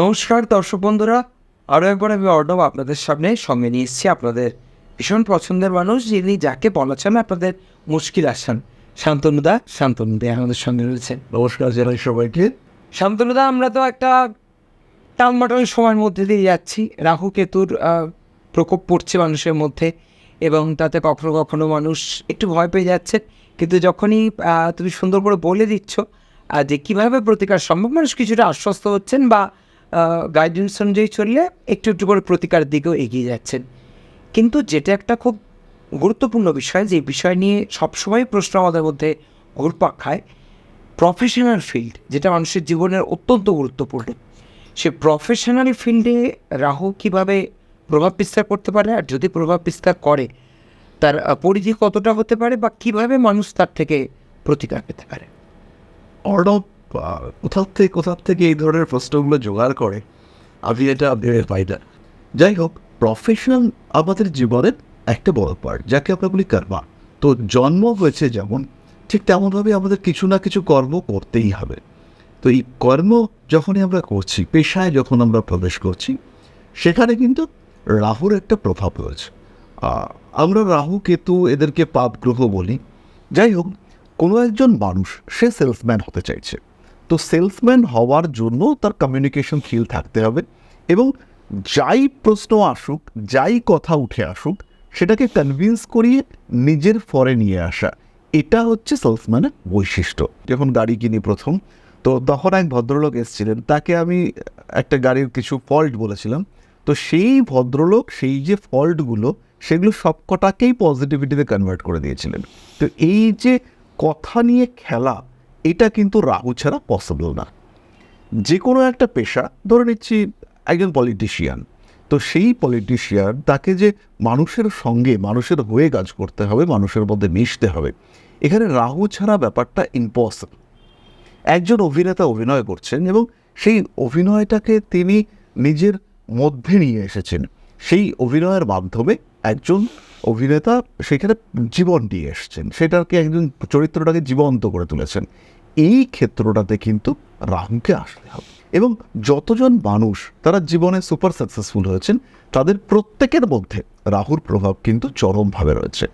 নমস্কার দর্শক বন্ধুরা আরও একবার আমি অর্ণব আপনাদের সামনে সঙ্গে নিয়ে এসেছি আপনাদের ভীষণ পছন্দের মানুষ যিনি যাকে বলা চলে আপনাদের মুশকিল আসান শান্তনুদা শান্তনুদা আমাদের সঙ্গে রয়েছেন। নমস্কার জানাই সবাইকে। শান্তনুদা আমরা তো একটা টালমাটাল সময়ের মধ্যে দিয়ে যাচ্ছি। রাহু কেতুর প্রকোপ পড়ছে মানুষের মধ্যে এবং তাতে কখনো কখনো মানুষ একটু ভয় পেয়ে যাচ্ছে। কিন্তু যখনই তুমি সুন্দর করে বলে দিচ্ছ যে কীভাবে প্রতিকার সম্ভব মানুষ কিছুটা আশ্বস্ত হচ্ছেন বা গাইডেন্স অনুযায়ী চললে একটু একটু করে প্রতিকার দিকেও এগিয়ে যাচ্ছেন। কিন্তু যেটা একটা খুব গুরুত্বপূর্ণ বিষয় যে বিষয় নিয়ে সবসময় প্রশ্ন আমাদের মধ্যে ঘুরপাক খায় প্রফেশনাল ফিল্ড যেটা মানুষের জীবনের অত্যন্ত গুরুত্বপূর্ণ। সে প্রফেশনাল ফিল্ডে রাহু কীভাবে প্রভাব বিস্তার করতে পারে আর যদি প্রভাব বিস্তার করে, তার পরিধি কতটা হতে পারে বা কীভাবে মানুষ তার থেকে প্রতিকার পেতে পারে? অর্ণব কোথার থেকে কোথার থেকে এই ধরনের প্রশ্নগুলো জোগাড় করে? আমি এটা ভেবে পাই না। যাই হোক প্রফেশনাল আমাদের জীবনের একটা বড় পার্ট যাকে আমরা বলি কর্মা তো জন্ম হয়েছে যেমন, ঠিক তেমনভাবে আমাদের কিছু না কিছু কর্ম করতেই হবে। তো এই কর্ম যখনই আমরা করছি, পেশায় যখন আমরা প্রবেশ করছি, সেখানে কিন্তু রাহুর একটা প্রভাব রয়েছে। আমরা রাহু, কেতু এদেরকে পাপ গ্রহ বলি। যাই হোক, কোনো একজন মানুষ, সে সেলসম্যান হতে চাইছে। তো সেলসম্যান হওয়ার জন্য তার কমিউনিকেশন স্কিল থাকতে হবে এবং যাই প্রশ্ন আসুক, যাই কথা উঠে আসুক, সেটাকে কনভিন্স করিয়ে নিজের ফরে নিয়ে আসা। এটা হচ্ছে সেলসম্যানের বৈশিষ্ট্য। যখন গাড়ি কিনি প্রথম, তো তখন এক ভদ্রলোক এসেছিলেন। তাকে আমি একটা গাড়ির কিছু ফল্ট বলেছিলাম। তো সেই ভদ্রলোক সেই যে ফল্টগুলো সেগুলো সবকটাকেই পজিটিভিটিতে কনভার্ট করে দিয়েছিলেন। তো এই যে কথা নিয়ে খেলা এটা কিন্তু রাহু ছাড়া পসিবল না। যে কোনো একটা পেশা, ধরে নিচ্ছি একজন পলিটিশিয়ান তো সেই পলিটিশিয়ান তাকে যে মানুষের সঙ্গে, মানুষের হয়ে কাজ করতে হবে, মানুষের মধ্যে মিশতে হবে, এখানে রাহু ছাড়া ব্যাপারটা ইম্পসিবল একজন অভিনেতা অভিনয় করছেন এবং সেই অভিনয়টাকে তিনি নিজের মধ্যে নিয়ে এসেছেন। সেই অভিনয়ের মাধ্যমে একজন অভিনেতা সেখানে জীবন দিয়ে এসছেন। সেটাকে একজন চরিত্রটাকে জীবন্ত করে তুলেছেন। এই ক্ষেত্রটাতে কিন্তু রাহুকে আসতে হবে। এবং যতজন মানুষ তারা জীবনে সুপার সাকসেসফুল হয়েছেন, তাদের প্রত্যেকের মধ্যে রাহুর প্রভাব কিন্তু চরমভাবে রয়েছে।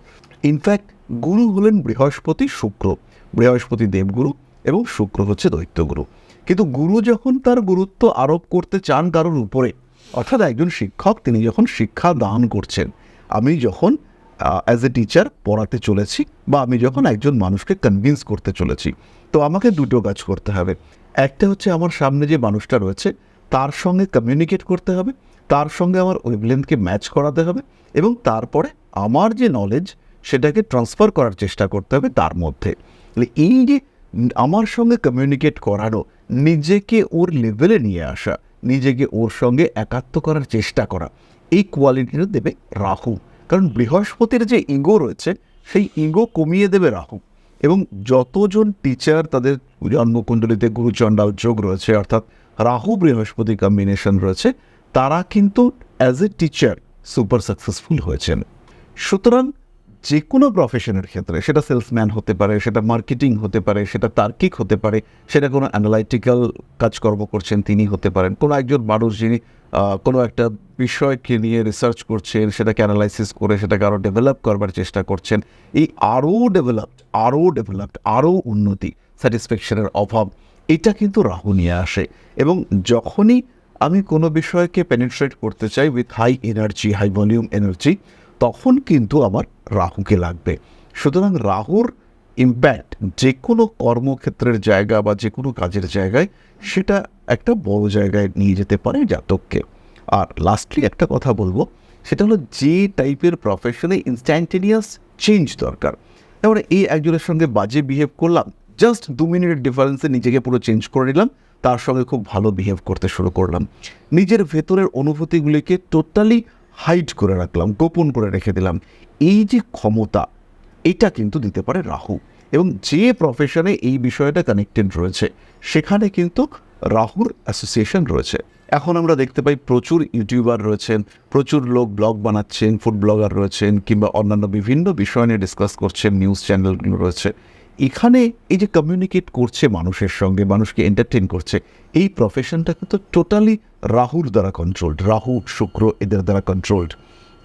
ইনফ্যাক্ট গুরু হলেন বৃহস্পতি, শুক্র, বৃহস্পতি দেবগুরু এবং শুক্র হচ্ছে দৈত্যগুরু। কিন্তু গুরু যখন তার গুরুত্ব আরোপ করতে চান কারোর উপরে, অর্থাৎ একজন শিক্ষক, তিনি যখন শিক্ষা দান করছেন, আমি যখন অ্যাজ এ টিচার পড়াতে চলেছি বা আমি যখন একজন মানুষকে কনভিন্স করতে চলেছি, তো আমাকে দুটো কাজ করতে হবে। একটা হচ্ছে আমার সামনে যে মানুষটা রয়েছে, তার সঙ্গে কমিউনিকেট করতে হবে, তার সঙ্গে আমার ওয়েভলেন্থকে ম্যাচ করাতে হবে এবং তারপরে আমার যে নলেজ সেটাকে ট্রান্সফার করার চেষ্টা করতে হবে তার মধ্যে। এই যে আমার সঙ্গে কমিউনিকেট করানো, নিজেকে ওর লেভেলে নিয়ে আসা, নিজেকে ওর সঙ্গে একাত্ম করার চেষ্টা করা, এই কোয়ালিটিটা দেবে রাহু কারণ বৃহস্পতির যে ইগো রয়েছে, সেই ইগো কমিয়ে দেবে রাহু। এবং যতজন টিচার তাদের জন্মকুণ্ডলিতে গুরুচণ্ডাল যোগ রয়েছে, অর্থাৎ রাহু বৃহস্পতি কম্বিনেশন রয়েছে, তারা কিন্তু as a teacher super successful হয়েছেন। সুতরাং যে কোনো প্রফেশনের ক্ষেত্রে, সেটা সেলসম্যান হতে পারে, সেটা মার্কেটিং হতে পারে, সেটা তার্কিক হতে পারে, সেটা কোনো অ্যানালাইটিক্যাল কাজকর্ম করছেন তিনি হতে পারেন। কোনো একজন মানুষ যিনি কোনো একটা বিষয়কে নিয়ে রিসার্চ করছেন, সেটাকে অ্যানালাইসিস করে সেটাকে আরও ডেভেলপ করবার চেষ্টা করছেন, এই আরও ডেভেলপড আরও ডেভেলপড আরও উন্নতি স্যাটিসফ্যাকশনের অভাব, এটা কিন্তু রাহু নিয়ে আসে। এবং যখনই আমি কোনো বিষয়কে পেনিট্রেট করতে চাই with high energy high volume energy তখন কিন্তু আমার রাহুকে লাগবে। সুতরাং রাহুর ইম্প্যাক্ট যে কোনো কর্মক্ষেত্রের জায়গা বা যে কোনো কাজের জায়গায় সেটা একটা বড় জায়গায় নিয়ে যেতে পারে জাতককে। আর লাস্টলি একটা কথা বলব, সেটা হলো যে টাইপের প্রফেশনে ইনস্ট্যান্টেনিয়াস চেঞ্জ দরকার। যেমন এই একজনের সঙ্গে বাজে বিহেভ করলাম জাস্ট দু মিনিটের ডিফারেন্সে নিজেকে পুরো চেঞ্জ করে নিলাম, তার সঙ্গে খুব ভালো বিহেভ করতে শুরু করলাম। নিজের ভেতরের অনুভূতিগুলিকে টোটালি হাইড করে রাখলাম, গোপন করে রেখে দিলাম। এই যে ক্ষমতা, এটা কিন্তু দিতে পারে রাহু। এবং যে প্রফেশনে এই বিষয়টা কানেক্টেড রয়েছে, সেখানে কিন্তু রাহুর অ্যাসোসিয়েশন রয়েছে। এখন আমরা দেখতে পাই প্রচুর ইউটিউবার রয়েছেন, প্রচুর লোক ব্লগ বানাচ্ছেন ফুড ব্লগার রয়েছেন, কিংবা অন্যান্য বিভিন্ন বিষয় নিয়ে ডিসকাস করছেন নিউজ চ্যানেলগুলো রয়েছে। এখানে এই যে কমিউনিকেট করছে মানুষের সঙ্গে, মানুষকে এন্টারটেন করছে, এই প্রফেশনটা কিন্তু টোটালি রাহুর দ্বারা কন্ট্রোলড রাহু, শুক্র এদের দ্বারা কন্ট্রোলড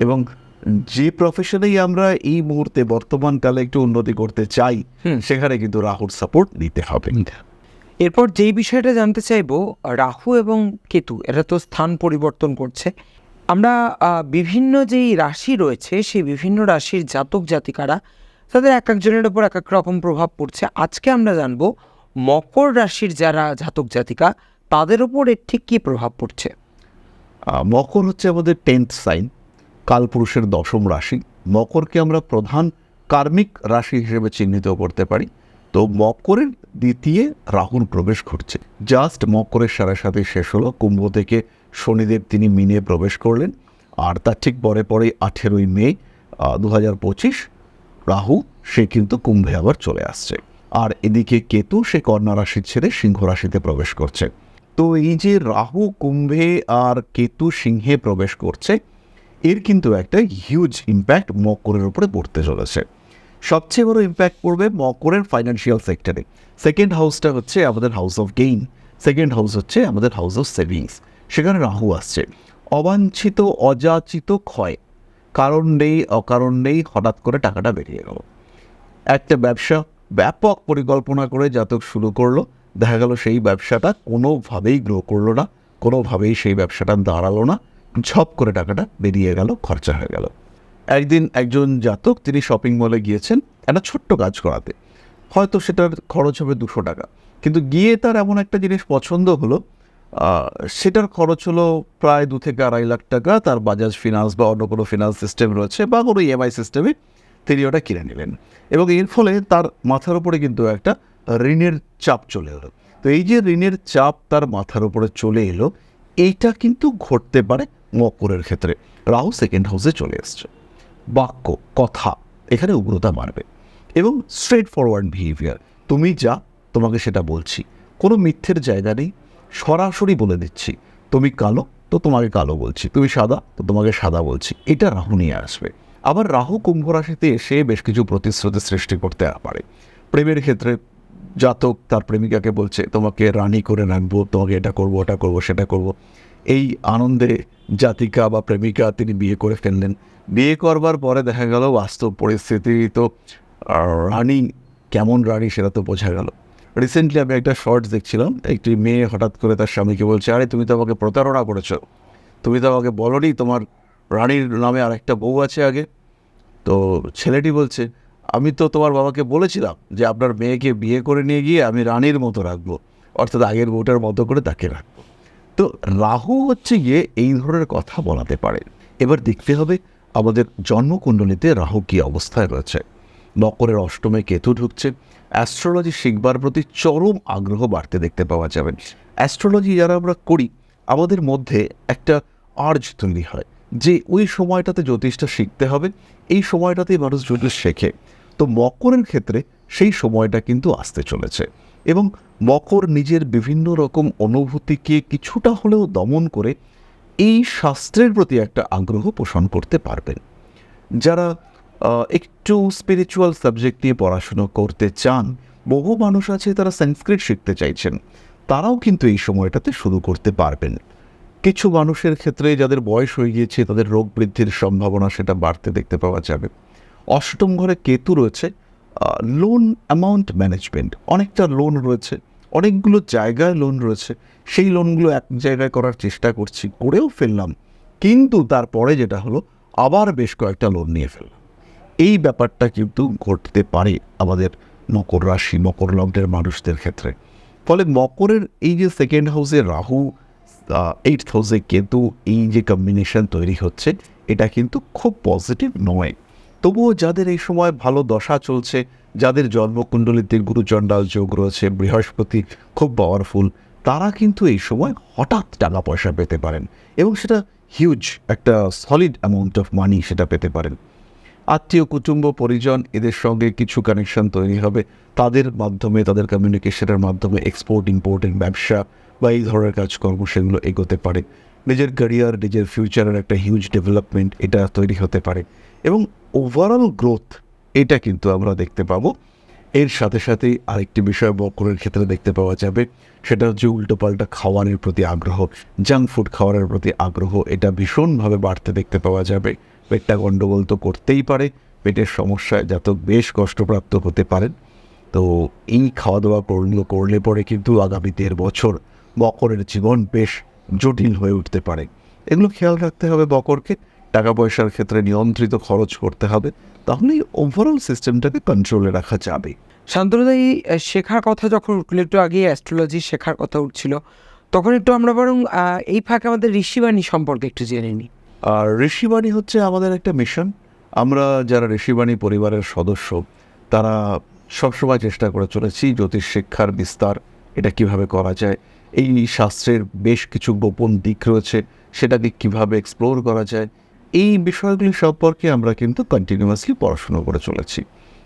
এবং যে প্রফেশনেই আমরা এই মুহূর্তে বর্তমানকালে একটু উন্নতি করতে চাই সেখানে কিন্তু রাহুর সাপোর্ট নিতে হবে। এরপর যেই বিষয়টা জানতে চাইব রাহু এবং কেতু এরা তো স্থান পরিবর্তন করছে। আমরা বিভিন্ন যেই রাশি রয়েছে সেই বিভিন্ন রাশির জাতক জাতিকারা তাদের এক একজনের ওপর এক এক রকম প্রভাব পড়ছে। আজকে আমরা জানব মকর রাশির যারা জাতক জাতিকা তাদের ওপর এর ঠিক কী প্রভাব পড়ছে? মকর হচ্ছে আমাদের টেন্থ সাইন কালপুরুষের দশম রাশি। মকরকে আমরা প্রধান কার্মিক রাশি হিসেবে চিহ্নিত করতে পারি। তো মকরের দ্বিতীয় রাহুর প্রবেশ ঘটছে। জাস্ট মকরের সাথে সাথে শেষ হলো। কুম্ভ থেকে শনিদেব তিনি মিনে প্রবেশ করলেন। আর তার ঠিক পরে পরে আঠেরোই মে দু হাজার পঁচিশ রাহু, সে কিন্তু কুম্ভে আবার চলে আসছে। আর এদিকে কেতু, সে কন্যা রাশি ছেড়ে সিংহ রাশিতে প্রবেশ করছে। তো এই যে রাহু, কুম্ভে আর কেতু সিংহে প্রবেশ করছে এর কিন্তু একটা হিউজ ইম্প্যাক্ট মকরের উপরে পড়তে চলেছে। সবচেয়ে বড় ইম্প্যাক্ট পড়বে মকরের ফাইন্যান্সিয়াল সেক্টরে সেকেন্ড হাউসটা হচ্ছে আমাদের house of gain second house হচ্ছে আমাদের হাউস অফ সেভিংস সেখানে রাহু আসছে। অবাঞ্ছিত, অযাচিত ক্ষয়। কারণ নেই, অকারণ নেই, হঠাৎ করে টাকাটা বেরিয়ে গেল। একটা ব্যবসা ব্যাপক পরিকল্পনা করে জাতক শুরু করল। দেখা গেল সেই ব্যবসাটা কোনোভাবেই গ্রো করল না, কোনোভাবেই সেই ব্যবসাটা দাঁড়াল না। ঝপ করে টাকাটা বেরিয়ে গেল, খরচা হয়ে গেল। একদিন একজন জাতক তিনি শপিং মলে গিয়েছেন একটা ছোট্ট কাজ করাতে হয়তো সেটার খরচ হবে দুশো টাকা। কিন্তু গিয়ে তার এমন একটা জিনিস পছন্দ হলো সেটার খরচ হলো প্রায় দু থেকে আড়াই লাখ টাকা। তার বাজাজ ফিনান্স বা অন্য কোনো ফিনান্স সিস্টেম রয়েছে বা কোনো ইএমআই সিস্টেমে তিনি ওটা কিনে নিলেন। এবং এর ফলে তার মাথার উপরে কিন্তু একটা ঋণের চাপ চলে এলো। তো এই যে ঋণের চাপ তার মাথার উপরে চলে এলো, এইটা কিন্তু ঘটতে পারে মকরের ক্ষেত্রে। রাহু সেকেন্ড হাউসে চলে এসছে। বাক্য, কথা, এখানে উগ্রতা বাড়বে। এবং স্ট্রেট ফরওয়ার্ড বিহেভিয়ার তুমি যা তোমাকে সেটা বলছি। কোনো মিথ্যের জায়গা নেই। সরাসরি বলে দিচ্ছি, তুমি কালো, তো তোমাকে কালো বলছি। তুমি সাদা, তো তোমাকে সাদা বলছি। এটা রাহু নিয়ে আসবে। আবার রাহু কুম্ভ রাশিতে এসে বেশ কিছু প্রতিশ্রুতি সৃষ্টি করতে পারে। প্রেমের ক্ষেত্রে জাতক তার প্রেমিকাকে বলছে, তোমাকে রানী করে রাখব, তোমাকে এটা করব, ওটা করব, সেটা করব। এই আনন্দে জাতিকা বা প্রেমিকা তিনি বিয়ে করে ফেললেন। বিয়ে করবার পরে দেখা গেল বাস্তব পরিস্থিতি তো রানী কেমন রানী সেটা তো বোঝা গেল। রিসেন্টলি আমি একটা শর্টস দেখছিলাম, একটি মেয়ে হঠাৎ করে তার স্বামীকে বলছে, আরে তুমি তো আমাকে প্রতারণা করেছ। তুমি তো আমাকে বলনি তোমার রানীর নামে আর একটা বউ আছে আগে। তো ছেলেটি বলছে, আমি তো তোমার বাবাকে বলেছিলাম যে আপনার মেয়েকে বিয়ে করে নিয়ে গিয়ে আমি রানীর মতো রাখব। অর্থাৎ আগের বউটার মতো করে তাকে রাখব। তো রাহু হচ্ছে গিয়ে এই ধরনের কথা বলাতে পারে। এবার দেখতে হবে আমাদের জন্মকুণ্ডলিতে রাহু কী অবস্থায় রয়েছে। মকরের অষ্টমে কেতু ঢুকছে। অ্যাস্ট্রোলজি শিখবার প্রতি চরম আগ্রহ বাড়তে দেখতে পাওয়া যাবে। অ্যাস্ট্রোলজি যারা আমরা করি, আমাদের মধ্যে একটা আর্জ তৈরি হয় যে ওই সময়টাতে জ্যোতিষটা শিখতে হবে, এই সময়টাতেই মানুষ জ্যোতিষ শেখে। তো মকরের ক্ষেত্রে সেই সময়টা কিন্তু আসতে চলেছে এবং মকর নিজের বিভিন্ন রকম অনুভূতিকে কিছুটা হলেও দমন করে এই শাস্ত্রের প্রতি একটা আগ্রহ পোষণ করতে পারবেন। যারা একটু স্পিরিচুয়াল সাবজেক্ট নিয়ে পড়াশুনো করতে চান, বহু মানুষ আছে তারা সংস্কৃত শিখতে চাইছেন, তারাও কিন্তু এই সময়টাতে শুরু করতে পারবেন। কিছু মানুষের ক্ষেত্রে যাদের বয়স হয়ে গিয়েছে, তাদের রোগ বৃদ্ধির সম্ভাবনা সেটা বাড়তে দেখতে পাওয়া যাবে। অষ্টম ঘরে কেতু রয়েছে লোন অ্যামাউন্ট ম্যানেজমেন্ট অনেকটা লোন রয়েছে। অনেকগুলো জায়গায় লোন রয়েছে। সেই লোনগুলো এক জায়গায় করার চেষ্টা করছি, করেও ফেললাম। কিন্তু তারপরে যেটা হলো, আবার বেশ কয়েকটা লোন নিয়ে ফেললাম। এই ব্যাপারটা কিন্তু ঘটতে পারে আমাদের মকর রাশি, মকর লগ্নের মানুষদের ক্ষেত্রে। ফলে মকরের এই যে সেকেন্ড হাউসে রাহু এইট হাউসে কেতু, এই যে কম্বিনেশন তৈরি হচ্ছে, এটা কিন্তু খুব পজিটিভ নয়। তবুও যাদের এই সময় ভালো দশা চলছে, যাদের জন্মকুণ্ডলিতে গুরুচণ্ডাল যোগ রয়েছে, বৃহস্পতি খুব পাওয়ারফুল তারা কিন্তু এই সময় হঠাৎ টাকা পয়সা পেতে পারেন এবং সেটা হিউজ একটা সলিড অ্যামাউন্ট অফ মানি সেটা পেতে পারেন। আত্মীয়, কুটুম্ব, পরিজন এদের সঙ্গে কিছু কানেকশন তৈরি হবে। তাদের মাধ্যমে, তাদের কমিউনিকেশনের মাধ্যমে এক্সপোর্ট ইম্পোর্টের ব্যবসা বা এই ধরনের কাজকর্ম সেগুলো এগোতে পারে। নিজের ক্যারিয়ার নিজের ফিউচারের একটা হিউজ ডেভেলপমেন্ট এটা তৈরি হতে পারে। এবং ওভারঅল গ্রোথ এটা কিন্তু আমরা দেখতে পাবো। এর সাথে সাথে আরেকটি বিষয় বকরের ক্ষেত্রে দেখতে পাওয়া যাবে, সেটা হচ্ছে উল্টোপাল্টা খাওয়ানোর প্রতি আগ্রহ। জাঙ্ক ফুড খাওয়ানোর প্রতি আগ্রহ এটা ভীষণভাবে বাড়তে দেখতে পাওয়া যাবে। পেটটা গণ্ডগোল তো করতেই পারে, পেটের সমস্যায় জাতক বেশ কষ্টপ্রাপ্ত হতে পারেন। তো এই খাওয়া দাওয়া করলে করলে পরে কিন্তু আগামী দেড় বছর বকরের জীবন বেশ জটিল হয়ে উঠতে পারে। এগুলো খেয়াল রাখতে হবে বকরকে। টাকা পয়সার ক্ষেত্রে নিয়ন্ত্রিত খরচ করতে হবে। তাহলেই ওভারঅল সিস্টেমটাকে কন্ট্রোলে রাখা যাবে। শান্তনুদা এই আহ, শেখার কথা যখন উঠল একটু আগে অ্যাস্ট্রোলজি শেখার কথা উঠছিল তখন একটু আমরা বরং এই ফাঁকে আমাদের ঋষিবাণী সম্পর্কে একটু জেনে নিই। আর ঋষিবাণী হচ্ছে আমাদের একটা মিশন আমরা যারা ঋষিবাণী পরিবারের সদস্য তারা সবসময় চেষ্টা করে চলেছি জ্যোতিষ শিক্ষার বিস্তার এটা কীভাবে করা যায় এই শাস্ত্রের বেশ কিছু গোপন দিক রয়েছে সেটাকে কীভাবে এক্সপ্লোর করা যায়, এই বিষয়গুলি সম্পর্কে আমরা কিন্তু কন্টিনিউয়াসলি পড়াশুনো করে চলেছি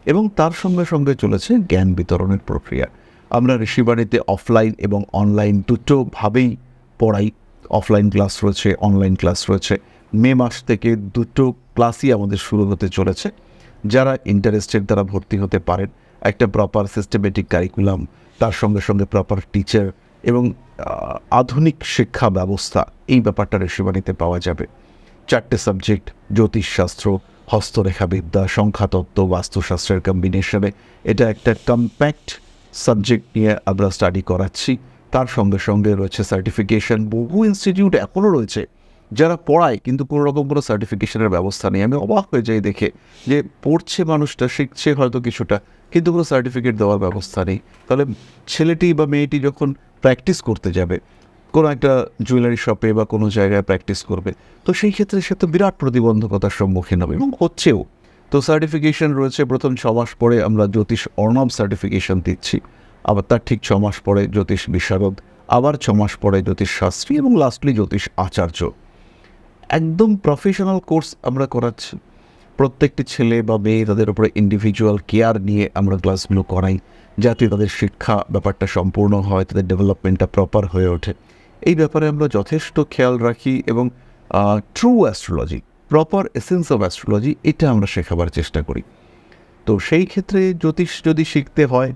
এবং তার সঙ্গে সঙ্গে চলেছে জ্ঞান বিতরণের প্রক্রিয়া। আমরা ঋষিবাণীতে অফলাইন এবং অনলাইন দুটোভাবেই পড়াই। অফলাইন ক্লাস রয়েছে অনলাইন ক্লাস রয়েছে। মে মাস থেকে দুটো ক্লাসই আমাদের শুরু হতে চলেছে। যারা ইন্টারেস্টেড তারা ভর্তি হতে পারেন। একটা প্রপার সিস্টেমেটিক কারিকুলাম তার সঙ্গে সঙ্গে প্রপার টিচার এবং আধুনিক শিক্ষা ব্যবস্থা এই ব্যাপারটা ঋষিবাণীতে পাওয়া যাবে। চারটে সাবজেক্ট, জ্যোতিষশাস্ত্র, হস্তরেখাবিদ্যা, সংখ্যাতত্ত্ব, বাস্তুশাস্ত্রের কম্বিনেশনে এটা একটা কম্প্যাক্ট সাবজেক্ট নিয়ে আমরা স্টাডি করাচ্ছি। তার সঙ্গে সঙ্গে রয়েছে সার্টিফিকেশন বহু ইনস্টিটিউট এখনও রয়েছে যারা পড়ায়, কিন্তু কোনো রকম কোনো সার্টিফিকেশনের ব্যবস্থা নেই। আমি অবাক হয়ে যাই দেখে যে পড়ছে মানুষটা, শিখছে হয়তো কিছুটা, কিন্তু কোনো সার্টিফিকেট দেওয়ার ব্যবস্থা নেই। তাহলে ছেলেটি বা মেয়েটি যখন প্র্যাকটিস করতে যাবে। কোনো একটা জুয়েলারি শপে বা কোনো জায়গায় প্র্যাকটিস করবে। তো সেই ক্ষেত্রে সে তো বিরাট প্রতিবন্ধকতার সম্মুখীন হবে। এবং হচ্ছেও। তো সার্টিফিকেশন রয়েছে, প্রথম ছ মাস পরে আমরা জ্যোতিষ অর্ণব সার্টিফিকেশন দিচ্ছি। আবার তার ঠিক ছ মাস পরে জ্যোতিষ বিশারদ, আবার ছ মাস পরে জ্যোতিষ শাস্ত্রী এবং লাস্টলি জ্যোতিষ আচার্য। একদম প্রফেশনাল কোর্স আমরা করাচ্ছি। প্রত্যেকটি ছেলে বা মেয়ে তাদের উপরে ইন্ডিভিজুয়াল কেয়ার নিয়ে আমরা ক্লাসগুলো করাই। যাতে তাদের শিক্ষা ব্যাপারটা সম্পূর্ণ হয়, তাদের ডেভেলপমেন্টটা প্রপার হয়ে ওঠে। এই ব্যাপারে আমরা যথেষ্ট খেয়াল রাখি এবং true astrology proper essence of astrology এটা আমরা শেখাবার চেষ্টা করি। তো সেই ক্ষেত্রে জ্যোতিষ যদি শিখতে হয়,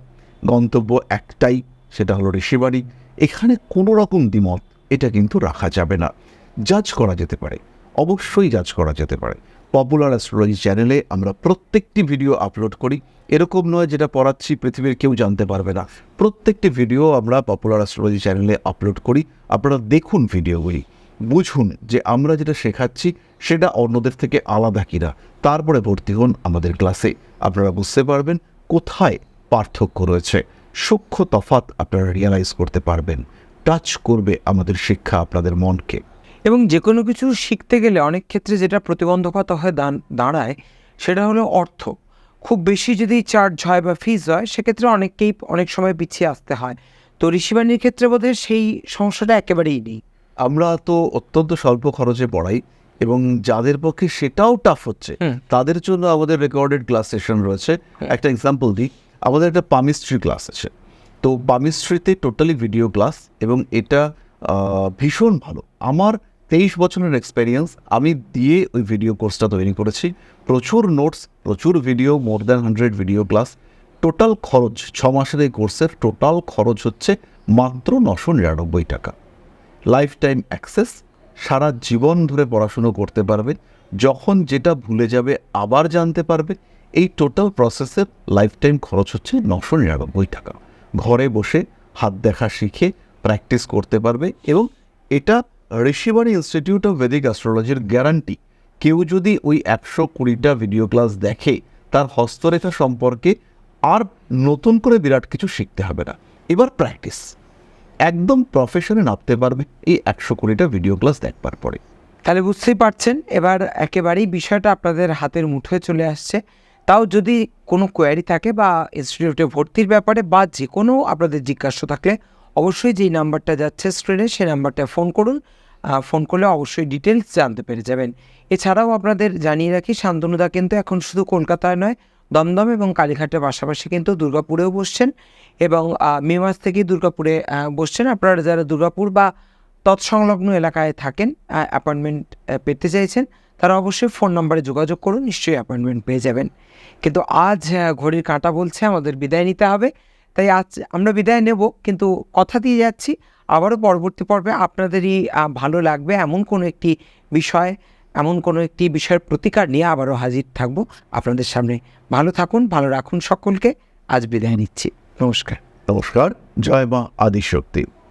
গন্তব্য একটাই, সেটা হলো ঋষিবাণী। এখানে কোনো রকম দ্বিমত, এটা কিন্তু রাখা যাবে না। জাজ করা যেতে পারে, অবশ্যই জাজ করা যেতে পারে। পপুলার অ্যাস্ট্রোলজি চ্যানেলে আমরা প্রত্যেকটি ভিডিও আপলোড করি। এরকম নয় যেটা পড়াচ্ছি, পৃথিবীর কেউ জানতে পারবে না। প্রত্যেকটি ভিডিও আমরা পপুলার অ্যাস্ট্রোলজি চ্যানেলে আপলোড করি। আপনারা দেখুন ভিডিওগুলি বুঝুন যে আমরা যেটা শেখাচ্ছি, সেটা অন্যদের থেকে আলাদা কিনা। তারপরে ভর্তি হন আমাদের ক্লাসে আপনারা বুঝতে পারবেন কোথায় পার্থক্য রয়েছে। সূক্ষ্ম তফাত আপনারা রিয়ালাইজ করতে পারবেন। টাচ করবে আমাদের শিক্ষা আপনাদের মনকে। এবং যে কোনো কিছু শিখতে গেলে অনেক ক্ষেত্রে যেটা প্রতিবন্ধকতা হয়ে দাঁড়ায় সেটা হলো অর্থ। খুব বেশি যদি চার্জ হয় বা ফিজ হয় সেক্ষেত্রে অনেককেই অনেক সময় পিছিয়ে আসতে হয়। তো ঋষিবাণীর ক্ষেত্রে বোধহয় সেই সমস্যাটা একেবারেই নেই। আমরা তো অত্যন্ত স্বল্প খরচে পড়াই এবং যাদের পক্ষে সেটাও টাফ হচ্ছে তাদের জন্য আমাদের রেকর্ডেড ক্লাস সেশন রয়েছে। একটা এক্সাম্পল দিই আমাদের একটা পামিস্ট্রি ক্লাস আছে। তো পামিস্ট্রিতে টোটালি ভিডিও ক্লাস এবং এটা ভীষণ ভালো। আমার তেইশ বছরের এক্সপেরিয়েন্স আমি দিয়ে ওই ভিডিও কোর্সটা তৈরি করেছি। প্রচুর নোটস প্রচুর video more than hundred video class total খরচ, ছ মাসের এই কোর্সের টোটাল খরচ হচ্ছে মাত্র নশো নিরানব্বই টাকা। লাইফ টাইম অ্যাক্সেস সারা জীবন ধরে পড়াশুনো করতে পারবে। যখন যেটা ভুলে যাবে আবার জানতে পারবে। এই টোটাল প্রসেসের লাইফ টাইম খরচ হচ্ছে নশো নিরানব্বই টাকা। ঘরে বসে হাত দেখা শিখে প্র্যাকটিস করতে পারবে এবং এটা ঋষিবাণী ইনস্টিটিউট অফ ভেদিক অ্যাস্ট্রোলজির গ্যারান্টি কেউ যদি ওই একশো কুড়িটা ভিডিও ক্লাস দেখে, তার হস্তরেখা সম্পর্কে আর নতুন করে বিরাট কিছু শিখতে হবে না। এবার প্র্যাকটিস একদম প্রফেশনে নামতে পারবে এই একশো কুড়িটা ভিডিও ক্লাস দেখবার পরে। তাহলে বুঝতেই পারছেন, এবার একেবারেই বিষয়টা আপনাদের হাতের মুঠোয় চলে আসছে। তাও যদি কোনো কোয়ারি থাকে বা ইনস্টিটিউটে ভর্তির ব্যাপারে বা যে কোনো আপনাদের জিজ্ঞাসা থাকলে অবশ্যই যেই নাম্বারটা যাচ্ছে স্ক্রিনে সেই নাম্বারটা ফোন করুন। ফোন করলে অবশ্যই ডিটেলস জানতে পেরে যাবেন। এছাড়াও আপনাদের জানিয়ে রাখি, শান্তনুদা কিন্তু এখন শুধু কলকাতায় নয়, দমদম এবং কালীঘাটের পাশাপাশি কিন্তু দুর্গাপুরেও বসছেন এবং মে মাস থেকেই দুর্গাপুরে বসছেন। আপনারা যারা দুর্গাপুর বা তৎসংলগ্ন এলাকায় থাকেন অ্যাপয়েন্টমেন্ট পেতে চাইছেন, তারা অবশ্যই ফোন নম্বরে যোগাযোগ করুন, নিশ্চয়ই অ্যাপয়েন্টমেন্ট পেয়ে যাবেন। কিন্তু আজ ঘড়ির কাঁটা বলছে, আমাদের বিদায় নিতে হবে। তাই আজ আমরা বিদায় নেব, কিন্তু কথা দিয়ে যাচ্ছি। আবারও পরবর্তী পর্বে আপনাদেরই ভালো লাগবে এমন কোনো একটি বিষয়, এমন কোনো একটি বিষয়ের প্রতিকার নিয়ে আবারও হাজির থাকব। আপনাদের সামনে ভালো থাকুন, ভালো রাখুন সকলকে। আজ বিদায় নিচ্ছি। নমস্কার। নমস্কার। জয় মা আদিশক্তি।